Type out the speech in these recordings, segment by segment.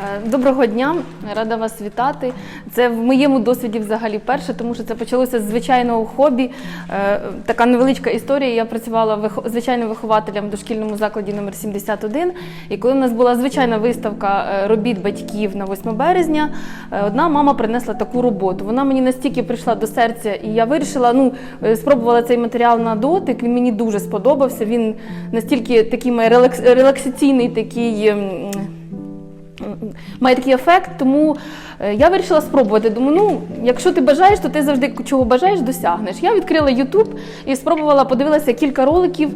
Е, Доброго дня, рада вас вітати. Це в моєму досвіді взагалі перше, тому що це почалося з звичайного хобі. Е, Така невеличка історія. Я працювала звичайним вихователем в дошкільному закладі номер 71. І коли в нас була звичайна виставка е, робіт батьків на 8 березня, одна мама принесла таку роботу. Вона мені настільки прийшла до серця, і я вирішила, ну спробувала цей матеріал на дотик. Він мені дуже сподобався. Він настільки такий має релаксаційний такий. Має такий ефект, тому е, я вирішила спробувати. Думаю, ну, якщо ти бажаєш, то ти завжди чого бажаєш, досягнеш. Я відкрила YouTube і спробувала, подивилася кілька роликів.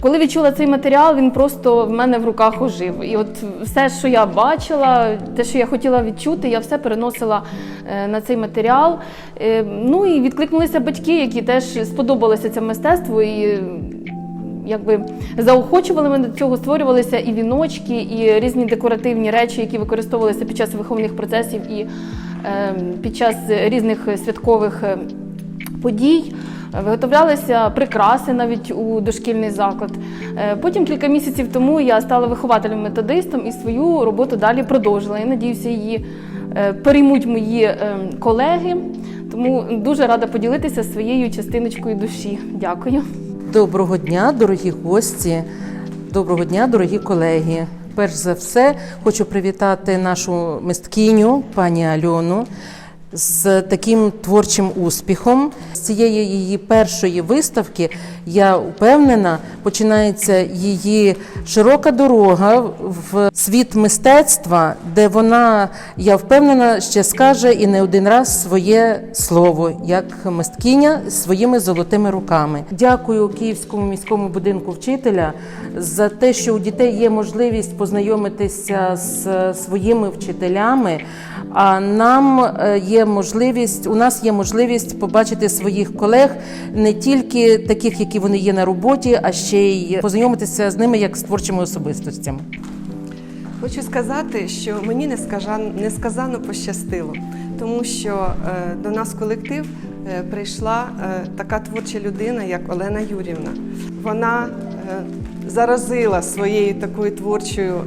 Коли відчула цей матеріал, він просто в мене в руках ожив. І от все, що я бачила, те, що я хотіла відчути, я все переносила е, на цей матеріал. Е, Ну і відкликнулися батьки, які теж сподобалося це мистецтво. І якби заохочували мене до цього, створювалися і віночки, і різні декоративні речі, які використовувалися під час виховних процесів і е, під час різних святкових е, подій. Виготовлялися прикраси навіть у дошкільний заклад. Е, Потім кілька місяців тому я стала вихователем-методистом і свою роботу далі продовжила. Я надіюся, її е, переймуть мої е, колеги. Тому дуже рада поділитися своєю частиночкою душі. Дякую. Доброго дня, дорогі гості, доброго дня, дорогі колеги. Перш за все, хочу привітати нашу мисткиню, пані Альону, з таким творчим успіхом. З цієї її першої виставки я впевнена, починається її широка дорога в світ мистецтва, де вона, я впевнена, ще скаже і не один раз своє слово як мисткиня своїми золотими руками. Дякую Київському міському будинку вчителя за те, що у дітей є можливість познайомитися з своїми вчителями. А нам е, можливість, у нас є можливість побачити своїх колег не тільки таких, які вони є на роботі, а ще й познайомитися з ними як з творчими особистостями. Хочу сказати, що мені несказано, пощастило, тому що е, до нас колектив е, прийшла е, така творча людина, як Олена Юрівна. Вона заразила своєю такою творчою.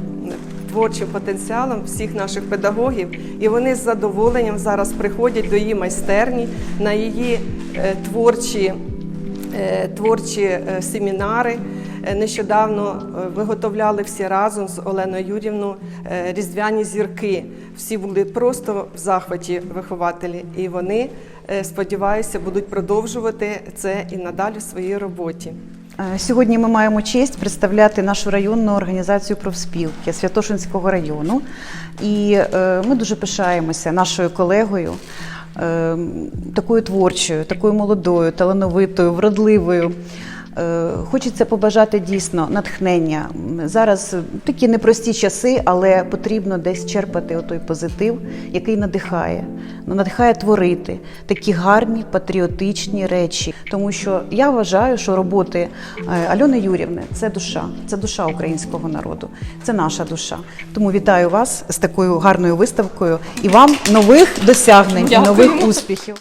Творчим потенціалом всіх наших педагогів, і вони з задоволенням зараз приходять до її майстерні на її е, творчі е, творчі е, семінари. Нещодавно виготовляли всі разом з Оленою Юрівною різдвяні зірки. Всі були просто в захваті вихователі, і вони, сподіваюся, будуть продовжувати це і надалі в своїй роботі. Е, Сьогодні ми маємо честь представляти нашу районну організацію профспілки Святошинського району. І е, ми дуже пишаємося нашою колегою, е, такою творчою, такою молодою, талановитою, вродливою. Е, Хочеться побажати дійсно натхнення. Зараз е, такі непрості часи, але потрібно десь черпати отой позитив, який надихає. Ну, надихає творити такі гарні патріотичні речі. Тому що я вважаю, що роботи е, Альони Юрівни це душа, це душа українського народу, це наша душа. Тому вітаю вас з такою гарною виставкою і вам нових досягнень, і нових успіхів.